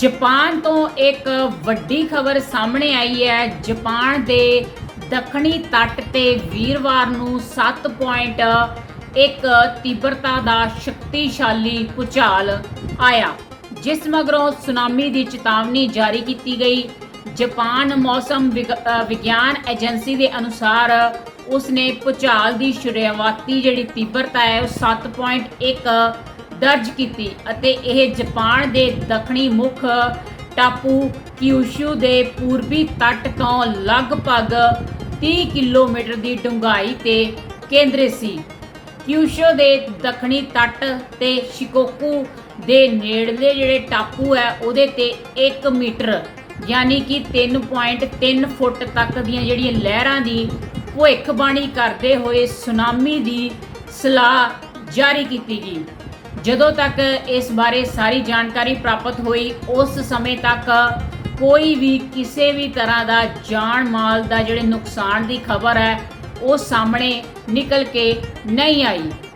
Japan ਤੋਂ ਇੱਕ ਵੱਡੀ ਖਬਰ ਸਾਹਮਣੇ ਆਈ ਹੈ। ਜਾਪਾਨ ਦੇ ਦੱਖਣੀ ਤੱਟ ਤੇ ਵੀਰਵਾਰ ਨੂੰ 7.1 ਤੀਬਰਤਾ ਦਾ ਸ਼ਕਤੀਸ਼ਾਲੀ ਭੂਚਾਲ ਆਇਆ, ਜਿਸ ਮਗਰੋਂ ਸੁਨਾਮੀ ਦੀ ਚੇਤਾਵਨੀ ਜਾਰੀ ਕੀਤੀ ਗਈ। ਜਾਪਾਨ ਮੌਸਮ ਵਿਗ- ਵਿਗਿਆਨ ਏਜੰਸੀ ਦੇ ਅਨੁਸਾਰ ਉਸਨੇ ਭੂਚਾਲ ਦੀ ਸ਼ੁਰੂਆਤੀ ਜਿਹੜੀ ਤੀਬਰਤਾ ਹੈ, ਉਹ 7.1 ਦਰਜ ਕੀਤੀ ਅਤੇ ਇਹ ਜਾਪਾਨ ਦੇ ਦੱਖਣੀ ਮੁੱਖ ਟਾਪੂ ਕਿਊਸ਼ੂ ਦੇ ਪੂਰਬੀ ਤੱਟ ਤੋਂ ਲਗਭਗ 30 ਕਿਲੋਮੀਟਰ ਦੀ ਡੂੰਘਾਈ ਤੇ ਕੇਂਦਰਿਤ ਸੀ। ਕਿਊਸ਼ੋ ਦੇ ਦੱਖਣੀ ਤੱਟ ਤੇ ਸ਼ਿਕੋਕੂ ਦੇ ਨੇੜਲੇ ਜਿਹੜੇ ਟਾਪੂ ਹੈ, ਉਹਦੇ ਤੇ 1 ਮੀਟਰ, ਯਾਨੀ ਕਿ 3.3 ਫੁੱਟ ਤੱਕ ਦੀਆਂ ਜਿਹੜੀਆਂ ਲਹਿਰਾਂ ਦੀ ਭਵਿੱਖਬਾਣੀ ਕਰਦੇ ਹੋਏ ਸੁਨਾਮੀ ਦੀ ਸਲਾਹ ਜਾਰੀ ਕੀਤੀ ਗਈ। ਜਦੋਂ ਤੱਕ ਇਸ ਬਾਰੇ ਸਾਰੀ ਜਾਣਕਾਰੀ ਪ੍ਰਾਪਤ ਹੋਈ, ਉਸ ਸਮੇਂ ਤੱਕ ਕੋਈ ਵੀ ਕਿਸੇ ਵੀ ਤਰ੍ਹਾਂ ਦਾ ਜਾਨ ਮਾਲ ਦਾ ਜਿਹੜੇ ਨੁਕਸਾਨ ਦੀ ਖਬਰ ਹੈ, ਉਹ ਸਾਹਮਣੇ ਨਿਕਲ ਕੇ ਨਹੀਂ ਆਈ।